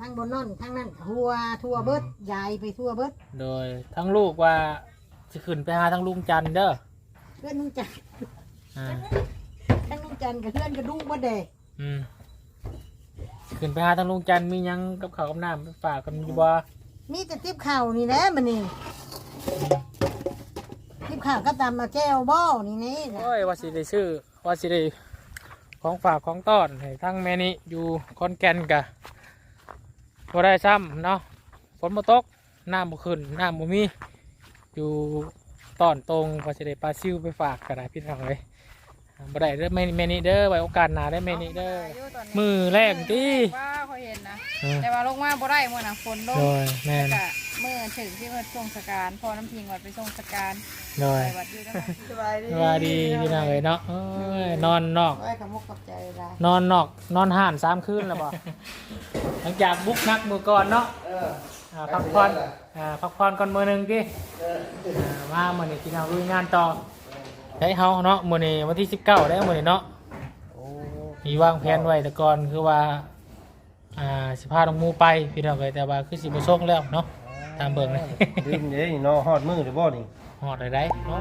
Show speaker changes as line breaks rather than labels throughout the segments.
ทั้งบนนั่นทั้งนั่นก็หัวทั่วเบิดยายไปทั่วเบิด
โดยทั้งลูกว่าจะขึ้นไปหาทั้งลุงจันทร์เด้อ
เพื่อนนุ่งจันทร์
อ่า
ทั้งนุ่งจันทร์กับเพื่อนกระดูกบ่เด้
อืมขึ้นไปหาทั้งลุงจันทร์มีหยังกับข้าวกับน้ำไปฝากกันอยู่บ่
มีแต่ติบข่าวนี่แหละมันนี่ติบข่าวก็ตามมาแก้วบ่นี่นี่นะ
โอ้ยว่าสิได้ซื้อว่าสิได้ของฝากของต้อนให้ทั้งแม่นี้อยู่คอนแก่นกะ บ่ได้ซ้ำเนาะฝนบ่ตกน้ำบ่ขึ้นน้ำบ่มี อยู่ตอนตรงว่าสิได้ปลาซิวไปฝากกันนะพี่น้องเลยบ่ได้เด้อแม่แม่นี้เด้อไว้โอกาสหน้าได้อแม่นี้เด้อมือแรกที่
ว่าเขาเห็นนะ
เออ
แต่ว่าลงมาบ่ได้มื่อน่ะฝนลง
โดยแม่น
ก็ เมื่อถึงที่เพิ่นส่งสการพอน้ำพิงวัดไปส่งสการ
โดย
ไปวัดอยู่จังหวัดสบายดี
ว่าดีพี่น้องเลยเนาะเอ้ยนอนนอก
ไว้กับมุกกับใจได้
นอนนอกนอนห่านสามคืนแล้วบ่หลังจากบุกนักมือก่อนเนาะอ่าพักผ่อนอ่าพักผ่อนก่อนมือหนึ่งดิอ่ามามื่อนี้พี่น้องลุยงานต่อได้เฮาเนาะมื่อนี้วันที่สิบเก้าได้มื่อนี้เนาะมีวางแผนไว้แต่ก่อนคือว่าอ่าสิพาลงหมูไปพี่น้องเลยแต่ว่าคือสิบโชคแล้วเนาะ ตามเบิ่งเลย
ดื่มเด้นี่เนาะฮอดมือหรือบ่นี่
หอดได้เนาะ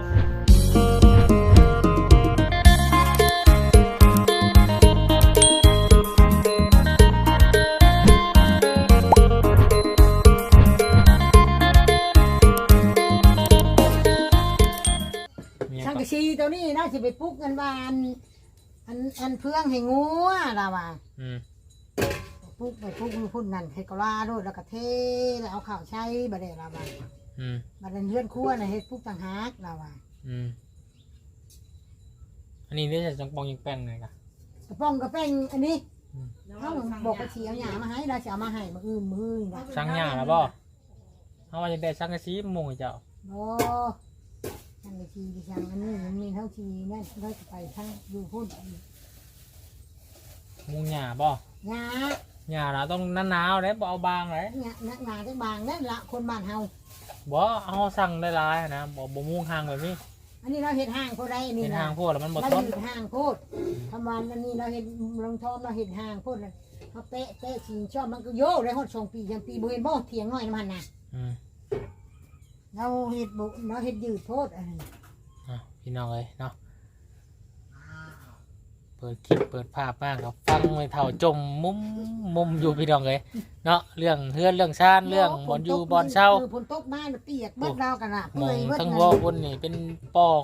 มีหยัง
ช่าง
ก็
กะชีตัวนี้น่าสิไปปลุกกันว่าอันอันอันเพื่องให้งัวล่ะว่า
อืม
ปลุกไปปลุกมือพุ่นนั่นให้กะลาโดดแล้วก็เทแล้วเอาข้าวใช้บ่ได้ล่ะว่า
อืม
บัดนั้นเฮือนครัวน่ะเฮ็ดปลุกต่างหากล่ะว่า
อืมอันนี้นี่จะจังปองยิงแป้งไงกะ
กระป้องกระแป้งอันนี้
อืม
เฮาบอกกระเชียวหยามาให้เราจะเอามาให้มื้ออื่นมื้อนี้นะ
สั่งหยาแล้วบ่เอาว่าจะได้สั่งกระซีหมุงให้เจ้า
โอ้ช่างกะชีดิช่างอันนี้มันมีเท่าทีนั่นเราจะไปทางอยู่พุ่น
มุงหยาบ่
หยา
หยาเราต้องหนาวๆเลยบ่เอาบางเลย
หยาหยาหยาจังบางนั่นละคนบ้านเฮา
บ่เอาสั่งได้หลายนะบ่บ่มุงห่างแบบนี้
อันนี้เราเห็ดห้างโพดได้อันนี่
เป็น
นะ
ห่างพวกแล้วมันบ่
เรา
ทน
เห็ดห้างโพดทำวันอันนี้เราเห็ดลงทอมเราเห็ดห้างโพดเลยเขาเตะเตะชิงชอบมันก็โย่ได้หดสองปียังปีบ่เห็นบ่เถียงน้อยน้ำมันนะ
อืม
เราเห็ดบุเราเห็ดยืดโพดอันนี้
อะพี่น้องเอ้ยเนาะ เปิดคลิปเปิดภาพบ้างครับฟังไม่เท่าจมมุมมุมอยู่พี่น้องเอ้ยเนาะเรื่องเฮือนเรื่องชาติเรื่องบ่อนอยู่บ่อนเช่า
คือฝนตกมาเปียกเบิดเรากันน่ะ
หม
เปื่
อ
อย
ง
เบิด
ทั้ง
นั่น
วอลบนนี่เป็นปอง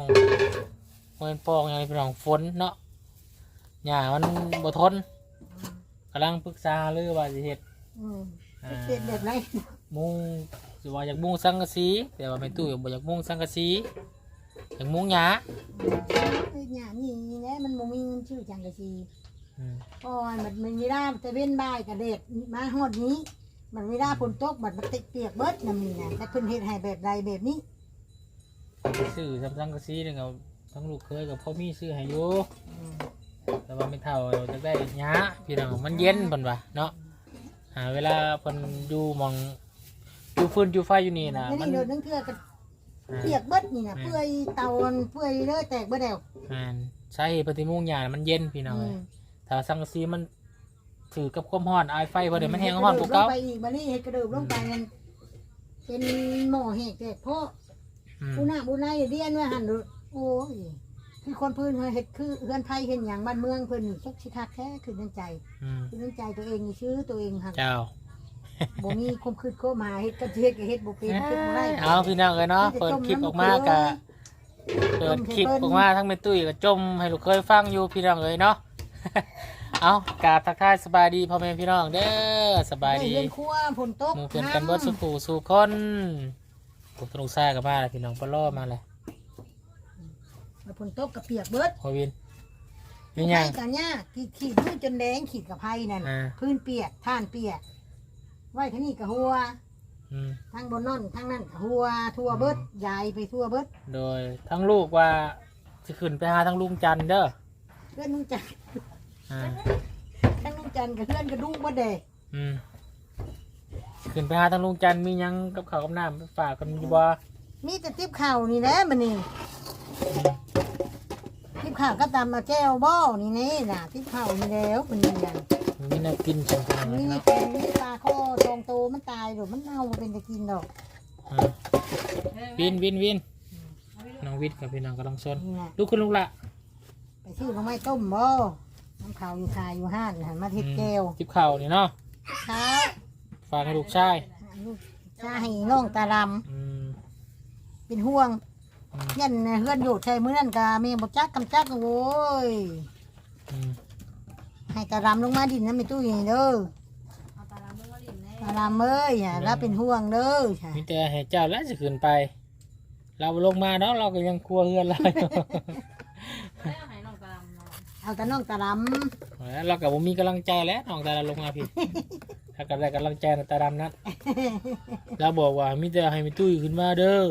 มันเป็นปองอย่างไรเป็นของฝนเนาะหญ้ามันบ่ทนกำลังปรึกษาหรือว่าสิเฮ็ด
อืม
อ่า
เห็ดแบบไร
มุงสิว่าอยากมุงสังกะสีแต่ว่าไม่ตู้บ่อยากมุงสังกะสี อยากมุงหญ้า
เอ้ยหยานี่แหละมันบ่มีเงินชื่อจังกะชี
อืม
ก่อนมันมันไม่ได้แต่เว้นบ่ายกับเด็ดมาฮอดนี้ มันไม่ได้ฝนตกมันมันติดเปียกเบิดน่ะมีนะแต่เพิ่นเฮ็ดให้แบบใดแบบนี้
ซื้อสังกะสีนี่ก็ทั้งลูกเคยกับพ่อมีซื้อให้อยู่แต่ว่าไม่เท่าจะได้หญ้าพี่น้องมันเย็นเพิ่นว่าเนาะอ่าเวลาเพิ่นอยู่หมองอยู่ฟืนอยู่ไฟอยู่นี่น่ะ
อัน
มั
นี้
น
เดินทั้งเทื่อก็
อ่า
เปียกเบิดนี่นะเปื่อยเตามันเปื่อยเลยแตกเบิดแล้ว
อ่าใช่ปฏิมุงหยามันเย็นพี่น้อง
อื
เอ้ย
ม
ถ้าสังกะสีมันถือกับความร้อนไอายไฟพอเดี๋ยวมันแห้งร้อนปุ๊บเก้า
ลงไปอีกบัดนี้เฮ็ดกระเดิบลงไปนั่นเป็นหม้อแหกแตกเพราะ
อืม
ผู้หน้าผู้ในเรียนว่าหั่นเด้อโอ้ยคือคนพื้นเฮ็ดคือเฮือนไผเฮ็ดหยังบ้านเมืองเพิ่นนี่จักสิคักแท้คือน้ำใจ
อืม
คือน้ำใจตัวเองนี่ชื่อตัวเองหั่น
เจ้า
บ่มีคมคืดโคมหาเฮ็ดก็เฮ็ดก็เฮ็ดบ่เป็นเฮ็ดบ่ได้
เอาพี่น้องเลยเนาะเปิดคลิปออกมากะเปิดคลิปออกมาทั้งเมตุ้ยกับจมให้ลูกเคยฟังอยู่พี่น้องเลยเนาะเอากราบทักทายสบายดีพ่อแม่พี่น้องเด้อสบายดี
เรียนครัวฝนตก
หมู่เพื่อนกันเบิดสุขูสู่คนพวกตนุกซ่ากับมาแล้วพี่น้องปลาล่อมาเลย
ฝนตกก็เปียกเบิด
โควินมีหยัง
ไผกันเนี่ยขีดขีดพื้นจนแดงขีดกับไผนั่น
อ่า
พื้นเปียกท่านเปียก ไว้ที่นี่ก็หัว
อืม
ทั้งบนนั่นทั้งนั่นก็หัวทั่วเบิดยายไปทั่วเบิด
โดยทั้งลูกว่าจะขึ้นไปหาทั้งลุงจันทร์เด้อ
เพื่อนนุ่งจันทร์
อ่า
ทั้งนุ่งจันทร์กับเพื่อนกระดุกบ่เด้
อืมขึ้นไปหาทั้งลุงจันทร์มีหยังกับข้าวกับน้ำไปฝากกันอยู่บ่
มีแต่ติบข่าวนี่แหละมันนี่ติบข่าวก็ตามมาแก้วบ่อนี่แน่น่ะติบข่าวนี่แล้วมันนี่นั่น
มมีแนวกินจังพี่น้อง
นี่
เนาะ
เป็นนี่ปลาข้อทองโตมันตายหรือมันเน่าบ่เป็นจะกินดอก
อ่าวินวินวินน้องวินกับพี่น้องกำลังซน
นี่นะ
ลูกคุณลูกละ
ไปซื้อมาไม่ต้มบ่น้ำขาวอยู่คายอยู่ห้านหันมาเทศแก้ว
จิบข่าวนี่เนาะ
เช้า
ฝากให้ลูกชาย
ลูกชาให้น้องตาด
อืมำ
เป็นห่วง
อืม
ยันเฮือนอยู่ใช่มื้อนั้นกะมีบ่จักกำจักโว้ย
อืม
ให้ตาดำลงมาดินน้ำไม่ตู้อย่างนี้เด้อ
เอาตารางเมื่อวันดินแน่
ตาดำเอ้ยอย่ารับเป็นห่วงเด้อค่ะ
มีแต่ให้เจ้าแล้วจะขึ้นไป เราลงมาเนาะเราก็ยังกลัวเฮือนเราอยู่
แล้วให้น้องตารางนอน
เอาแต่น้องตาด
แล้วเราก็บ่มีกำลังใจแล้วน้องตาดำลงมาพี่ ถ้าก็ได้กำลังใจนะตาดำนัดเราบอกว่ามีแต่ให้มีตุ้ยขึ้นมาเด้อ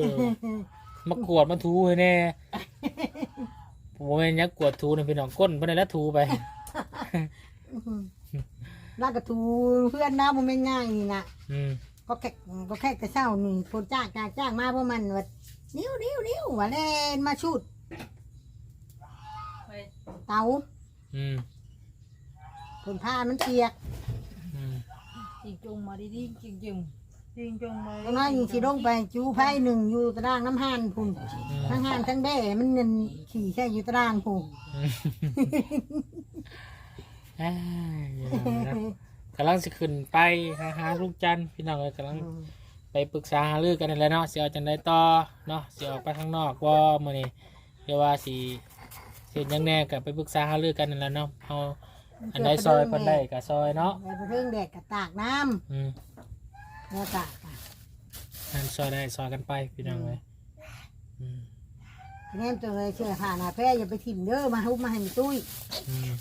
มากวดมาถูให้แน่ผมว่าแม่นอยักกวดถูในะพี่น้องก้นเพิ่นนแหล้วถูไปำ
ลากกระทูเพื่อนน้าบ่แม่นง่ายนี่นะ
อืม
ก็แค่ก็แค่กระเช้านี่คนจ้างจ้างจ้างมาเพราะมันว่านิ้วนิ้วนิ้วว่าเล่นมาชุด
ไป
เตา
อืม
คนผ้ามันเปียก
อืม
จริงจงมาดีดีจริงจริงจ ริงจงมา
ตรงนั้นสิลงไปจูไผ่หนึ่งอยู่ตารางน้ำห่านพุ่นทั้งห่านทั้งแด่มันเงินขี่ใช่อยู่ตารางพุ่น
อ้ายพี่น้องนะกำลังสิขึ้นไปหาหาลูกจันทร์พี่น้องเลยกำลังไปปรึกษาหารือกันนั่นแหละเนาะสิเอาจังไดต่อเนาะสิออกไปข้างนอกว่ามื้อนี้เดี๋ยวว่าสิเสร็จยังแน่ก็ไปปรึกษาหารือกันนั่นแหละเนาะเอาอันใดซอยเพิ่นได้ก็ซอยเนาะ
ไปเรื่องแดดกับตากน้
อืมำ
เนี่ยตากอะ
อันซอยได้ซอยกันไปพี่น้องเลยอืม
แน่นตัวเลยเชื่อผ่าหนาแพ้อย่าไปถิ่มเด้อมาทุบมาให้มีตุ้ย
อืม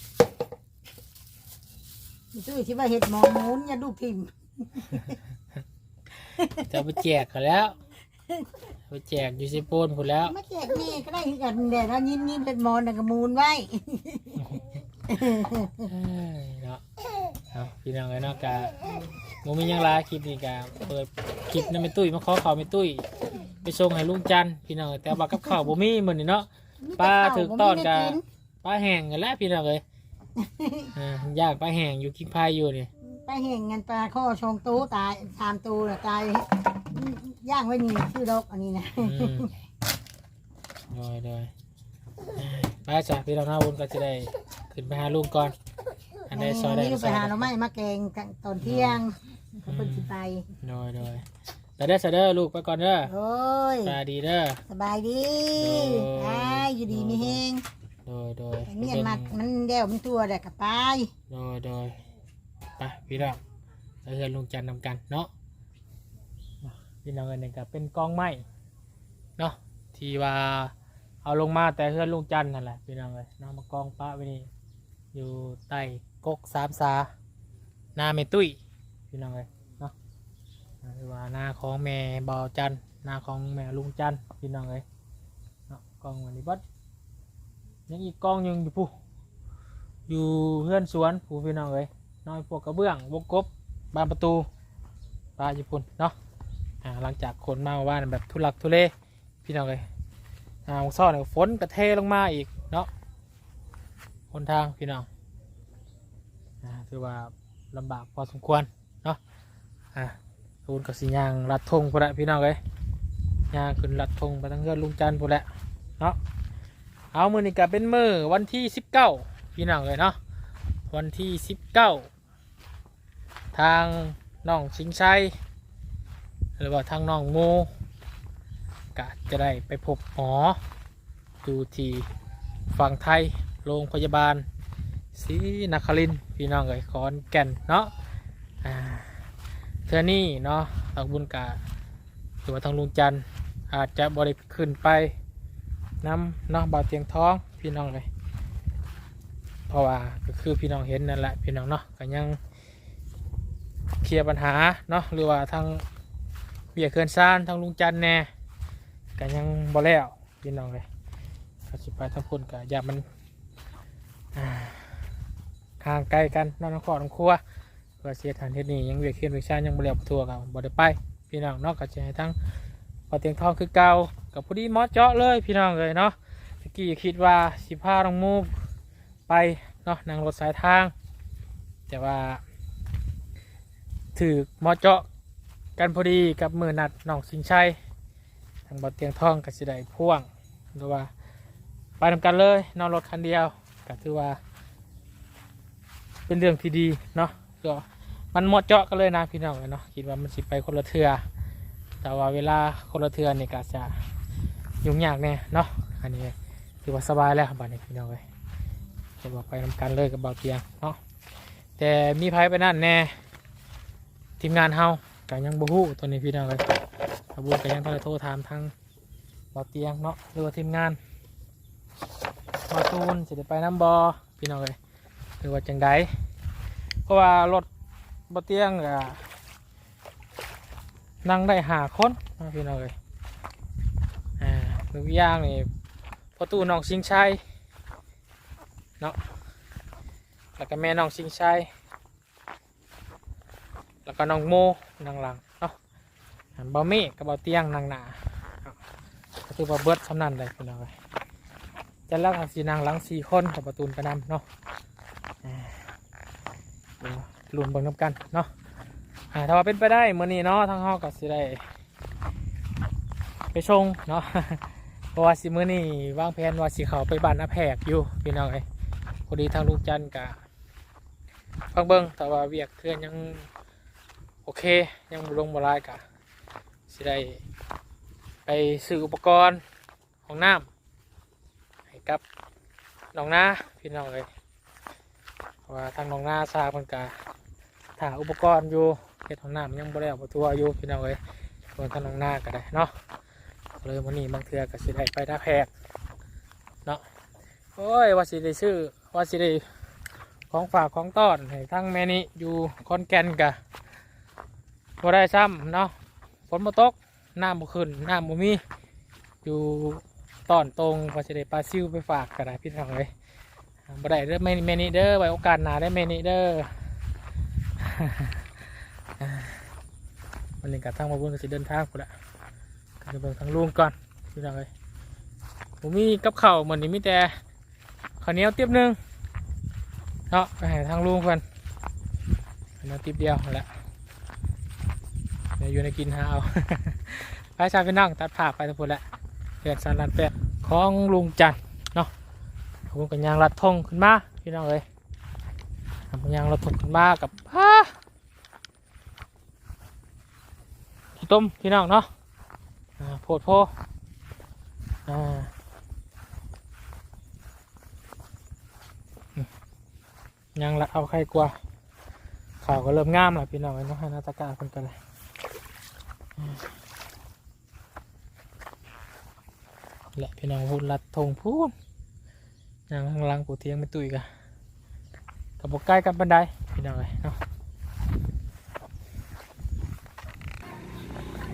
มีตุ้ยที่ว่าเห็ดหมอหมุนอย่าดูถิ่ม
จะเอาไปแจกกันแล้วเอาไปแจกอยู่ซิโปนพุ่นแล้ว
มาแจกแม่ก็ได้คือกันแดดแล้วยิ้มยิ้มเป็นหมอนกับมูลไว้
เอ้ยเนาะ เอาพี่น้องเลยเนาะกะโมมีหยังหลายคลิปนี้กะเปิดคลิปนั้นไม่ตุ้ยมาขอข่าวไม่ตุ้ยไปส่งให้ลุงจันทร์พี่น้องเอ้ยแต่ว่ากับข้าวบ่มีเหมือนนี่เนาะ ปลาถึกต้อนกะปลาแห้งกันแล้วพี่น้องเลยอ่าย่างปลาแห้งอยู่กินพายอยู่นี่
ไปเห็นเงินปลาข้อชงตู้ตายสามตู้น่ะตายย่างไว้นี่ชื่อดอกอันนี้นะ
อืมโดยโดยไปจ้ะพี่น้องหน้าวุ้นก็จะได้ขึ้นไปหาลุงก่อน อันใดซอยได้
นี่
ก็
ไป
ซอย
หา
ได้
เราไม่มาแกงกันตอนเที่ยงก็เพิ่นสิไป
โดยโดยแต่เด้อแต่เด้อลูกไปก่อนเด้อ
โอ้ย
ตาดีเด้อ
สบายดี
โอ้
ไอ้อยู่ดีมีแฮง
โดยโดย
ไอ้เมียนมัดมันเดี่ยวมันตัวแดกกับไป
โดยโดยไปพี่น้องเราเฮือนลุงจันทร์นำกันเนาะพี่น้องกันเนี่ยก็เป็นกองไม้เนาะที่ว่าเอาลงมาแต่เฮือนลุงจันทร์นั่นแหละพี่น้องเลยเนาะมากองปะไว้นี่อยู่ใต้ กกสามสาหน้าเมตุยพี่น้องเลยเนาะหรือว่าหน้าของแม่เบาจันหน้าของแม่ลุงจันพี่น้องเลยเนาะกองวันนี้บัดยังอีกกองยังอยู่ผู้อยู่เพื่อนสวนผู้พี่น้องเอ้ยน้อยพวกกระเบื้องวงกบบานประตูปลาญี่ปุ่นเนาะหลังจากขนมาว่านแบบทุลักทุเลพี่น้องเอ้ยอ่าซ่อนเนี่ยฝนกระเทลงมาอีกเนาะหนทางพี่น้อง อ่าถือว่าลำบากพอสมควรเนาะอ่าตูนกับสียางรัดธงพอละพี่น้องเอ้ยยางขึ้นรัดธงไปทั้งเพื่อนลุงจันทร์พอละเนาะเอามือนี่ก็เป็นมือวันที่สิบเก้าพี่น้องเลยเนาะวันที่สิบเก้าทางน้องชิงชัยหรือว่าทางน้องโมก็จะได้ไปพบหมออยู่ที่ฝั่งไทยโรงพยาบาล ศรีนครินพี่น้องเลยขอนแก่นเนาะเธอนี่เนาะทางบุญกาหรือว่าทางลุงจันอาจจะบริขึ้นไปน้ำเนาะบาดเตียงท้องพี่น้องเลยเพราะว่าก็คือพี่น้องเห็นนั่นแหละพี่น้องเนาะก็ยังเคลียร์ปัญหาเนาะหรือว่าทางเบียเคือนซานทางลุงจันแน่ก็ยังบ่แล้วพี่น้องเลยก็สิไปทั้งคนก็อย่ามันอ่า ห่างไกลกันนอน้องขอน้องครัวเพื่อเสียฐานเทศนี้ยังเบียเคือนเบียซายังบ่แล้วทัวร์กับบ่ได้ไปพี่น้องนาะก็จะให้ทั้งพอเตียงทองคือเก่ากับผู้ดีมอเจาะเลยพี่น้องเลยเนาะตะกี้คิดว่าสิพาน้องมูไปเนาะนั่งรถสายทาง แต่ว่า ถือมอเจาะกันพอดีกับมือนัดน้องสิงชัยทางบ่อเตียงทองกับสิได้พ่วงหรือว่าไปทำกันเลยนอนรถคันเดียวก็ถือว่า เป็นเรื่องที่ดีเนาะก็มันเหมาะเจาะกันเลยนะพี่น้องเนาะคิดว่ามันสิไปคนละเทือแต่ว่าเวลาคนละเทือนี่ก็จะยุ่งยากแน่เนาะอันนี้ถือว่าสบายแล้วบัดนี้พี่น้องเลยจะบอกไปทำกันเลยกับเบาเตียงเนาะแต่มีไผไปนั่นแน่ทีมงานเฮาก็ยังบ่ฮู้ตัวนี้พี่น้องเลยขบวนก็ยังต้องโทรถามทางเบาเตียงเนาะหรือว่าทีมงานมาตูนสิได้ไปน้ำบอพี่น้องเลยหรือว่าจังใด เพราะว่ารถบเตียงก็นั่งได้หาคนนพี่น้องเลยอ่าหรือย่างนี่พอตู้น้องสิงชัยเนาะแล้วก็แม่น้องสิงชัยแล้วก็น้องโมนั่งหลังเนาะอันเบาเมฆกับเบาเตียงนั่งหนาครับก็คือว่าเบิดสำนันเลยพี่น้องเลยจะเล่าสีนางหลังสี่คนกับประตูนไปนำเนาะ รวมเบิ่งน้ำกันเนาะถ้าว่าเป็นไปได้เมื้อนี้เนาะทางเฮาก็สิได้ไปชงเนาะเพราะว่าสิมื้อนี้วางแผนว่าสิเขาไปบ้านอาแพกอยู่พี่น้องเอ้ยพอดีทางลูกจันกะฟังเบิ่งแต่ว่าเวียกเทือนยังโอเคยังลงบลายกะสิได้ไปซื้ออุปกรณ์ของน้ำให้กับน้องนาพี่น้องเอ้ย ว่าทางน้องหน้าซาเพิ่นกะถ่าอุปกรณ์อยู่เฮ็ดของน้ำยังบ่ได้เอาตัวอยู่พี่น้องเอ้ยส่วนทางน้องหน้าก็ได้เนาะเลยวันนี้บางเทือก็สิได้ไปท่าแพกเนาะโอ้ยว่าสิได้ซื้อว่าสิได้ของฝากของต้อนให้ทั้งแม่นี้อยู่คอนแกนกะบ่ได้ซ้ำเนาะฝนบ่ตกน้ำบ่ขึ้นน้ำบ่มีอยู่ต้อนตรงว่าสิได้ปลาซิวไปฝากก็ได้พี่น้องเอ้ย บ่ได้เด้อเมนเมนิเด้อไว้โอกาสหน้าได้เมนิเด้อวันนี้กับทางมาบุญก็สิเดินทางกูละก็จะเบิ่งทางลุงก่อนพี่น้องเลยผมมีกับเข้าเหมือนนี้มีแต่ข้าวเหนียวเตียบหนึงเนาะไปห้ทางลุงเพิ่นข้าวเหนียวติบเดียวละเดี๋ยวอยู่ในกินหาเอาไปชาวพี่น้องตัดภาพไปทุกคนละเพื่อนสารลัดแปะของลุงจันทร์ ผมกับยางรัดทงขึ้นมาพี่น้องเลยผมยางรัดทงขึ้นมากับฮ่าข้าวต้มพี่น้องเนาะโพดโพอ่าอยางรัดเอาไข่กว่าข่าวก็เริ่มงามแล้วพี่น้องเลยเนาะนาตากาคนกันเลยแหละพี่น้องพูดรัดทงพูด ยางข้างหล่างปูเทียงไม่ตุยกะกับบกใกล้กันบันไดพี่น้องเลยเนาะ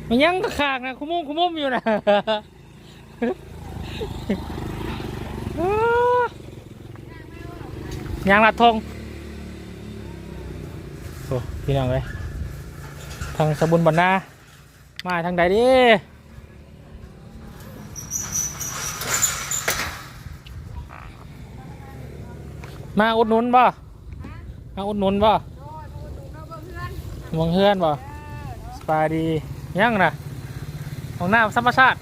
มันยังกระขากนะคุมุมคุมุมอยู่นะยางลัดทงโอ้พี่น้องเลยทางสบุนบันนามาทางใดดิ มาอุดหนุนบ่มาอุดหนุนบ่มองเฮือนบ่สบายดียังนะของน้ำธรรมชาติ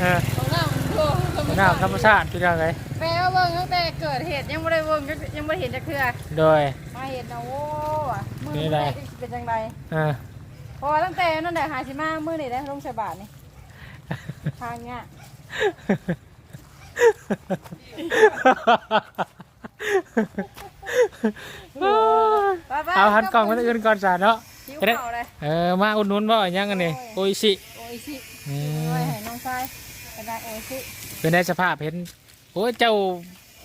เออของน้ำธรรมชาติพี่น้องเลย
แม่ว่าเบิ่งตั้งแต่เกิดเหตุยังไม่ได้เบิ่งยังไม่ได้เห็นจักเทื่อ
โดย
มาเห็นนะโว้อะมือ
นี่
นี่
ได้
เป็นจังได
เออ
เพราะว่าตั้งแต่นั่นแหละหาสิมามือนี่ได้ลงใส่บาทนี่ทางเนี้ยไปๆ
เอาหันกล่องมาอื่นก่อนจ้ะเนาะ
หิว
จะได้
เข่าเลย
เออมาอุดหนุนบ่ยังกันนี่โออิชิ
โอ้ยสิ
อื
โอ้ย
ม
ให้น้องชายไปได้โอ้ยสิ
เป็นได้สภาพเห็นโอ้ยเจ้า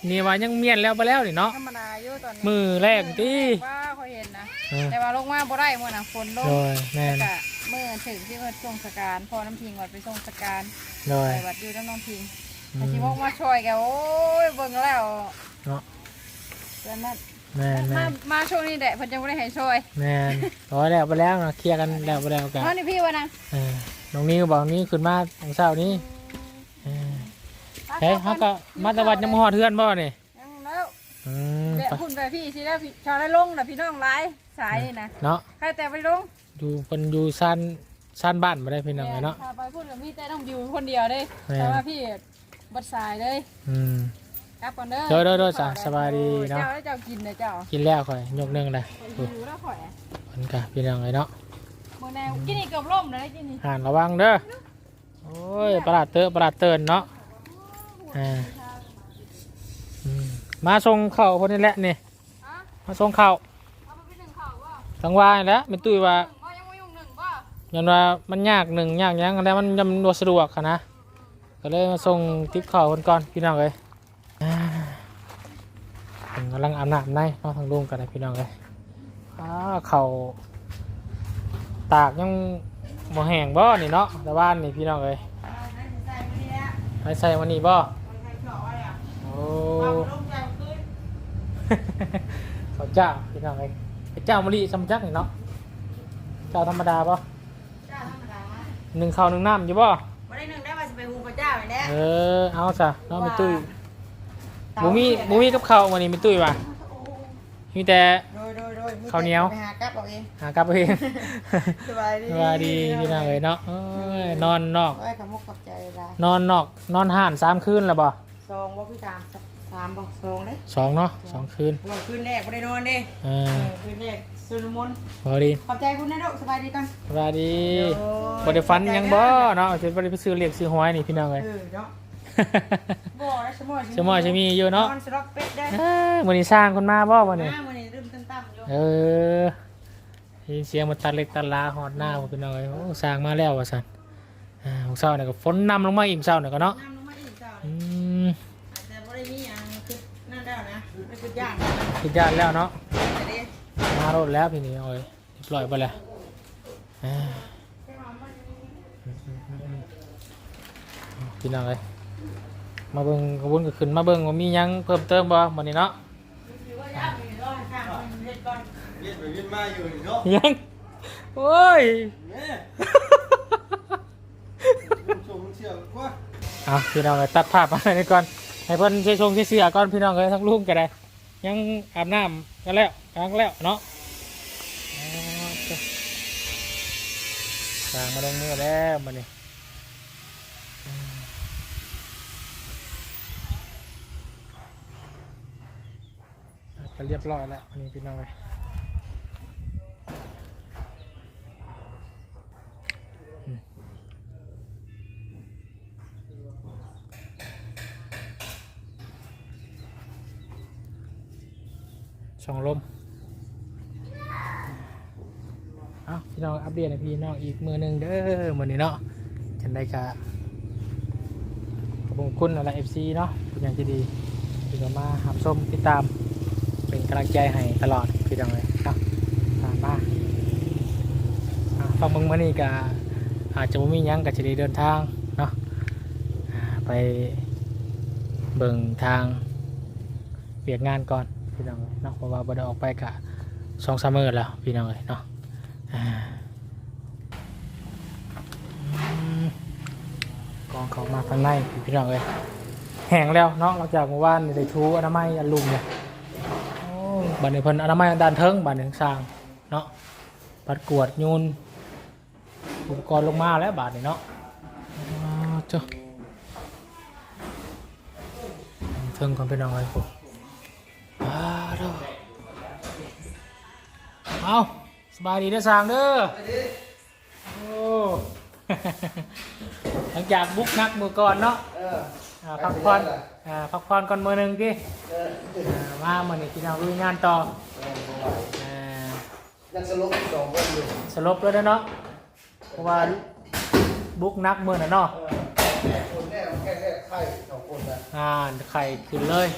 นี่ว่ายังเมียนแล้วไปแล้วนี่เนาะ
ธรรมดาอยู่ตอนนี้
มือแรกที่
ว่าเขาเห็นนะ
เออ
แต่ว่าลงมาบ่ได้มื่อน่ะฝนลง
โดยแม่น
แต่เมื่อถึงที่ว่าส่งสการพอน้ำพิงวัดไปส่งสการ
โดย
ไปวัดอยู่น้ำน้องพิง
อื
อา
ม
ชีพกมาช่วยแกโอ้ยเบิ่งแล้ว
เนาะ
เดือนนั้น
แม่นแม่
มานมาช่วงนี้แหละเพิ่นจะไม่ได้ให้ช่วย
แม่นร้อยแล้วไปแล้วนะเคลียร์กันแล้วไปแล้วกัน
เพราะนี่พี่วะนะ
เออน้องนิ้วบอกน้องนี้ขึ้นมาของเช้านี้เออเฮ้ยเขาก็มาตะวันยังมาหอดเทือนบ่นี่
ยังแล้ว
อืม
เดี๋ยวคุณไปพี่สิแล้วพี่ชาวได้ลงนะพี่น้องหลายสายนี่นะ
เนาะ
ใครแต่ไปลง
อยู่เพิ่นอยู่ซ่านซ่านบ้านบ่ได้พี่น้องเอ้ยเนาะ
ถ้าไปพูดกับพี่แต่ต้องอยู่คนเดียวเด้
แม่น
แต่ว่าพี่ บัดสายเลย
อืม
ครับก่อนเด้อ
เด้อเด้อเด้อจ้ะสบายดีเนาะ
เจ้าแล้วเจ้ากินเลยเจ้า
กินแล้วข่อยยกหนึงเลย
อยู่แล้วข่อย
เพิ่นก็พี่น้องเอ้ยเนาะ
เมื่อแนวกินนี่เกือบล่มเลยกินนี่
ห่านระวังเด้อโอ้ยประหลาดเตอะประหลาดเตือนเนาะอ่าอืมมาส่งข้าวพวกนี้แหละนี่
อะ
มาส่งข้าว
เอาไปเป็นหนึ่งข่าวว่า
ทั้งวายแหล้วเป็นตุ้ยว่า
ว่ายังไม่ยุ่งหนึ่งว่า
ยันว่ามันยากหนึ่งยากหยังแต่มันยำนวสะดวกค่ะนะ ก็เลยมาส่งทิปข้าวคนก่อนพี่น้องเลยอ่าผมกำลังอาบน้ำในเนาะทางลุงกันเลยพี่น้องเลยอ้าเข่าวตากยังบ่แห้งบ่นี่เนาะแต่บ้านนี่พี่น้องเลยไปใส่วันนี้บ่โอ้เขาเจ้าพี่น้องเลยไอ้เจ้ามะลิสำจักนี่เนาะเจ้าธรรมดาป่ะ
เจ้าธรรมดา
หนึ่งข้าวหนึ่งน้ำอยู่ป่ะ
บ่ได้ หนึ่งได้ว่าจะไปฮูพระเจ้าเลยแหละ
เออ เอาซะน้องมีตุ้ยบูมีบูมีกับข้าววันนี้มีตุ้ยว่ะมีแต่
โดยโดยโดยมีแต่
ข้าวเหนียว
ไปหากลับเอาเอง
หากลับเอง
สบายดี
สวัสดีพี่น้องเลยเนาะเอ้ยนอนนอก
โอ้ยขมุกขอบใจหลาย
นอนนอก นอนห่านสามคืนแล้วบ่
ซองบ่พี่ตามสามบ่ซองเด้
สองเนาะสองคืน
วันคืนแรกบ่ได้นอนเด้
เอ
เอ
อ
อคืนแรก สุนมนต์
พอดี
ขอบใจคุณนะลูกสบายดีกัน
สวัสดี
โอ้ย
บ่ได้ฟันหยังบ่เนาะจะบ่ได้ไปซื้อเลียกซื้อหวยนี่พี่น้องเลย
เออเนาะบ่ได้สมอย
สมอยจะมีอยู่เนาะ
นอนสล็อกเป็ดได้
เอ้ยวันนี้สร้างคนมาบ่วันนี้
มามื้อนี้เริ่มตั้มๆอยู่
เออได้ยินเสียงมันตัดเล็กตัดลาหอดหน้าผมเป็นน้อยโอ้สร้างมาแล้วว่ะสันอ่าของเศร้าเนี่ยก็ฝนนำลงมาอีกเศร้าเนี่ยก็เนาะ
น้ำลงมาอีกเจ้า
อื
นี่
ม
อาจจะบ่ได้มีหยังคือนั่นแล้วนะไม่คือย่างนะ
คิดยานแล้วเนาะ
แต่เด้
มารถแล้วพี่นี่โอ้ยเรียบร้อยไปแล้วพี่น้องเลยมาเบิ่งกระบุนก็ขึ้นมาเบิ่งว่ามียังเพิ่มเติมบ่วันนี้เนาะ
ถือว่าย่างอยู่รอดข้างมันเฮ็ดก่อน
เวียนไปเวียนมาเนาะ
ยังโอ้ย
เอา
พี่น้องเลยตัดภาพมาเลยก่อนให้เพิ่นเชยชงเสียก่อนพี่น้องเลยทั้งลูกกันได้ ยังอาบน้ำกันแล้วกลางแล้วเนาะอ๋อจ้ะ กลางมาลงมือแล้วมาเนี่ยก็เรียบร้อยแล้วอันนี้พี่น้องเลยอืมช่องลมเอาพี่น้องอัปเดตให้พี่น้องอีกมือหนึ่งเด้อมือนี้เนาะจันได้กะขอบคุณอะไรเอฟซีเนาะเป็นอย่างที่ดีที่เรามาหับส้มติดตาม เป็นกำลังใจให้ตลอดพี่น้องเลยเนาะตามมาฟังเบิ่งมานี่กะอาจจะไม่มียังกับจะได้เดินทางเนาะไปเบิ่งทางเปียกงานก่อนพี่น้องเอ้ยเนาะเพราะว่าบ่ได้ออกไปกะสองสามมื้อแล้วพี่น้องเลยเนาะ กองเขามาข้างในพี่น้องเลยแห้งแล้วเนาะหลังจากเมื่อวานนี่ได้ทูอนามัยอันลุมเนี่ยบัดนี้เพิ่นอนามัยด้านเทิงบัดนี้สร้างเนาะปัดกวดยูนอุปกรณ์ลงมาแล้วบาดนี้เนาะเจ้าเทิงก่อนไปหน่อยผมอ้าวเด้อเอา สบายดีเด้อสร้างเด้อโอ้หลังจากบุกนักมือก่อนเนาะ
เออ
อ่าพักผ่อนอ่าพักผ่อนก่อนมือหนึ่งกี่
เออ
มาเมื่อนี้ที่เราลุยงานต่ออ่า
ยังสลบสองคนอยู่
สลบแล้วนะเนาะเพราะว่าบุกนักมือน่ะเนาะ
เออแค่คนแน่แค่แค่ไข่สองคนนะ
อ่าไข่ขึ้นเลย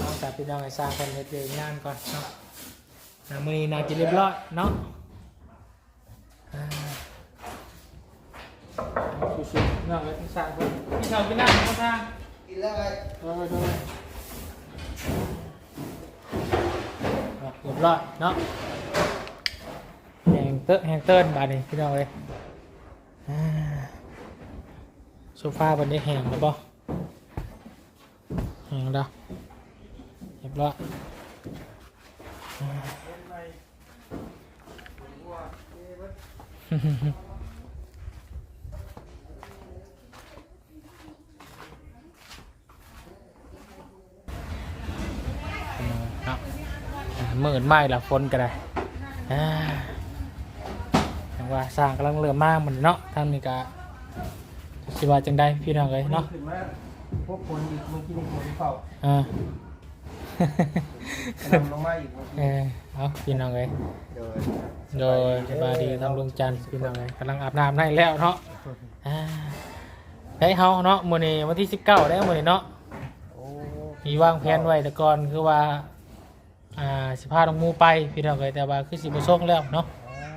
เอาแต่พี่น้องไอ้สร้างคนเฮ็ดเองงานก่อนเนาะ อ่ามือนี้น่าจะเรียบร้อยเนาะอ่าเอาชิวๆเนาะไอ้สร้างคนพี่ชาวพี่นั่งข้างๆ
กินแล้วไง
เออดูเรียบร้อยเนาะแหงเตอะแหงเติ้นบาดนี้พี่น้องเลยอ่าโซฟาบนนี้แหงแล้วบ่แหงมเด้อเรียบร้อยเนาะ หมื่นไม้ละฝนก็ได้อ่าอย่างว่าสร้างกำลังเริ่มมากมันเนาะทางนี้ก็สิว่าจังได้พี่น้องเลยเนาะ
ขึ้นมาพวกคนอีกเมื่อกี้นี่คนเฝ้า
อ่า
นำลงมาอีกเมื่อ
เอ
กี้
อเอาพี่น้องเลย
โดย
โดยสบายดีทางดวงจันทร์พี่น้องเลยกำลังอาบน้ำได้แล้วเนาะอ่าได้เฮาเนาะมื้อนี้วันที่19ได้มื้อนี้เนาะ
โอ้
มีวางแผนไว้แต่ก่อนคือว่าอ่าสิพาน้องหมูไปพี่น้องเลยแต่ว่าคือสิบ่ส่งแล้วเนาะ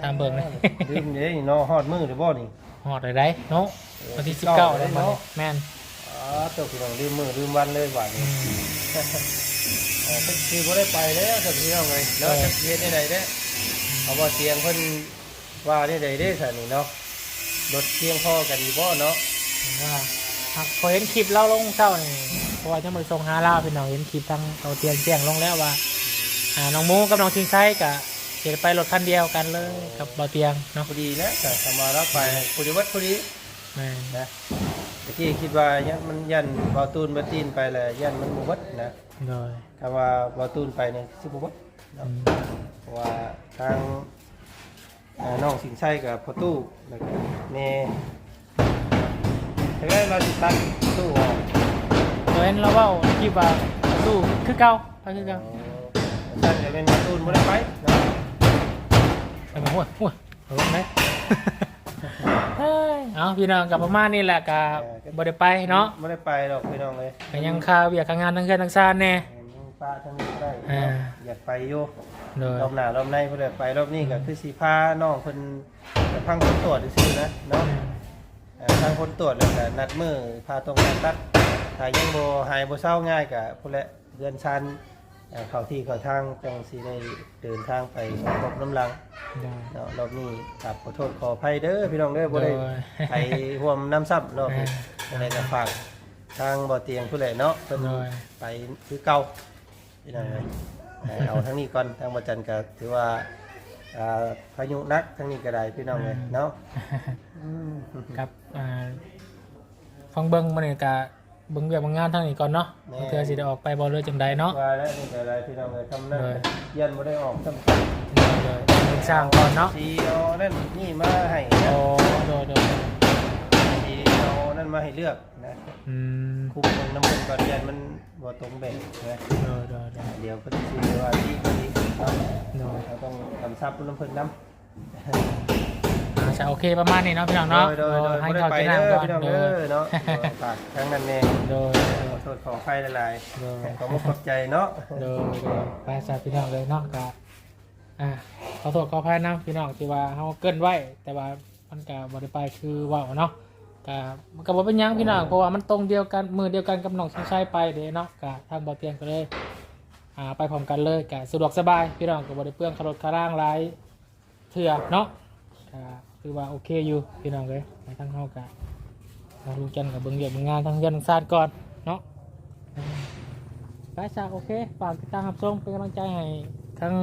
ตามเบิ่งเลย
ลืมเด้เนาะฮอดมือหรือบ่นี่
ฮอดได้ได้เนาะวันที่19ได้มื้อนี้แม่น
อ๋อเจ้าพี่น้องลืมมือลืมวันเลยหวาน
อื
นี้
ม
เออคือบ่ได้ไปแล้วเจ้าพี่น้องเลยแล้วจะเฮ็ดได้ไดเด้เอาว่าเตียงเพิ่นว่าได้ไดเด้ซะนี่เนาะรถเตียงพอกันอยู่บ่เนาะ
ว่าหากพอเห็นคลิปเล่าลงเช้านี่เพราะว่าจะมาส่งหาเล่าพี่น้องเห็นคลิปทางเอาเตียงแจ้งลงแล้วว่าอ่าน้องหมูกับน้องชิงไซกะเดี๋ยวไปรถคันเดียวกันเลยกับเบาเตียงเนาะ
พอดีนะแต่สมารับไปพอดีวัดพอดี
แม่น
นะตะกี้คิดว่ายันมันยันเบาตูนเบาตีนไปแหละยันมันบวัดนะ
โดย
คำว่าเบาตูนไปเนี่ยสิบวัด
อืม
เพราะว่าทางเอ่อน้องสิงห์ชัยกับพ่อตู้แล้วก็เมย์ถึงได้เราติดตั้งตู้ออก
เพราะฉะนั้นเราเว่าคลิปว่าสู้คือเก่าไปคือเก่า
ท่านจะเป็นเบาตูนไม่ได้ไปเนาะ
ไปมาหัวหัวเอาลงไหม เฮ้ยเอาพี่น้องกับประมาณนี้แหละกับบ่ได้ไปเนาะ
ไม่ได้ไปหรอกพี่น้องเลย
ก็ยังคาเวียกข้างงานทั้งเกินทั้งซานแน่
ยัง ป้าทั้งนี้ก็ได้
อ่า
อยากไปอยู่
โดย
รอบหน้ารอบในเพื่อนไปรอบนี้ก็คือสีผ้าน้องเพิ่นไปพังคนตรวจซื่อๆนะเนาะเอ่อทางคนตรวจแล้วก็นัดมือพาตรงการตัดถ้ายังบ่หายบ่เศร้าง่ายก็พุ่นแหละเดือนชันเอ่อเข้าที่เข้าทางจังสิได้เดินทางไปสมทบน้ำลัง
โดย
เนาะรอบนี้ครับขอโทษขออภัยเด้อพี่น้องเด้อบ่ได้
โดย
ไปร่วมน้ำซับรอบนี้
อ่า
อะไรก็ฝากทางบ่อเตียงผู้ใดเนาะเพิ่น
โดย
ไปคือเก่า พี่น้องเอ้ยให้เอาทั้งนี้ก่อนทางบ่จันก็ถือว่าอ่าพายุหนักทั้งนี้ก็ได้พี่น้องเอ้ยเนาะ
ครับอ่าฟังเบิ้งมันนี่กะเบิ้งเวียกเบางงานทางนี้ก่อนเนาะเพื่อสิได้ออกไปบอลเลยจังใดเนาะ
ว่าแล้วนี่ก็ได้พี่น้องเอ้ยทำนั่น
โดย
เยันบ่ได้ออกซ้ำ
เลยเลยสร้างก่อนเนาะ
สีเอานั่นนี่มาให้
โอ้โดยโดย
สีเอา นั่นมาให้เลือกนะ
อืม
คุมเบิ่งน้ำมันก่อนยันมันบ่ตรงแบบนะ
โดยโดยโดย
เดี๋ยวเพิ่นสิว่าที่คนนี้เนาะ
โดย
เราต้องกำชับน้ำเพิ่นน้ำ
อาจะโอเคประมาณนี้เนาะพี่น้องเนาะ
โดยโดย
ให้
ไม่ได้
เขา
ไป
จะ
เด้
นั่ง
อ
ก่อน
พี่น้อง
โด
เด้
ย
อเนาะฝากทั้งนั้นแน่
โดย
ขอโทษขออภัยหลาย
โดย
ๆขอมุกขอบใจเนาะ
โดยโดยไปสาพี่น้องเลยเนาะกะอ่าขอโทษขออภัยนะพี่น้องที่ว่าเขาเกินไว้แต่ว่ามันกะบริไปคือเว่าเนาะ กะมันก็บ่เป็นหยังพี่น้องเพราะว่ามันตรงเดียวกันมือเดียวกันกับน้องชิงชัยไปเด้เนาะกะทางบ่อเตียงก็เลยอ่าไปพร้อมกันเลยกะสะดวกสบายพี่น้องก็บ่ได้เปลืองคารถคาร่างหลายเถื่อเนาะกะคือว่าโอเคอยู่พี่น้องเลยไปทางเฮากะทางลุงจันทร์กับเบิ่งเรียกเบิ่งงานทางยันทางซานก่อนเนาะไปซะโอเคฝากติดตามรับชมเป็นกำลังใจให้ทั้ง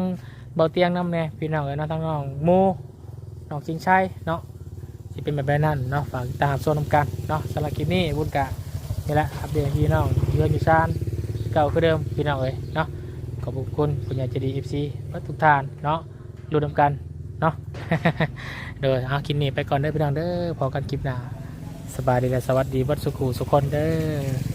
เบาเตียงน้ำแน่พี่น้องเอ้ยเนาะทั้งน้องหมูน้องชิงชัยเนาะ ที่เป็นแบบนั้นเนาะฝากตามโซนน้ำกันเนาะสำหรับคลิปนี้บุญกะนี่แหละอัปเดตพี่น้องเยือนอยู่ซานเก่าคือเดิมพี่น้องเอ้ยเนาะขอบคุณคุณยายเจดีเอฟซีทุกท่านเนาะรู้นำกันเนาะเดี๋ยวเอาคลิปนี้ไปก่อนเด้อพี่น้องเด้อพอกันคลิปหน้าสบายดีและสวัสดีวัดสุขูสุขคนเด้อ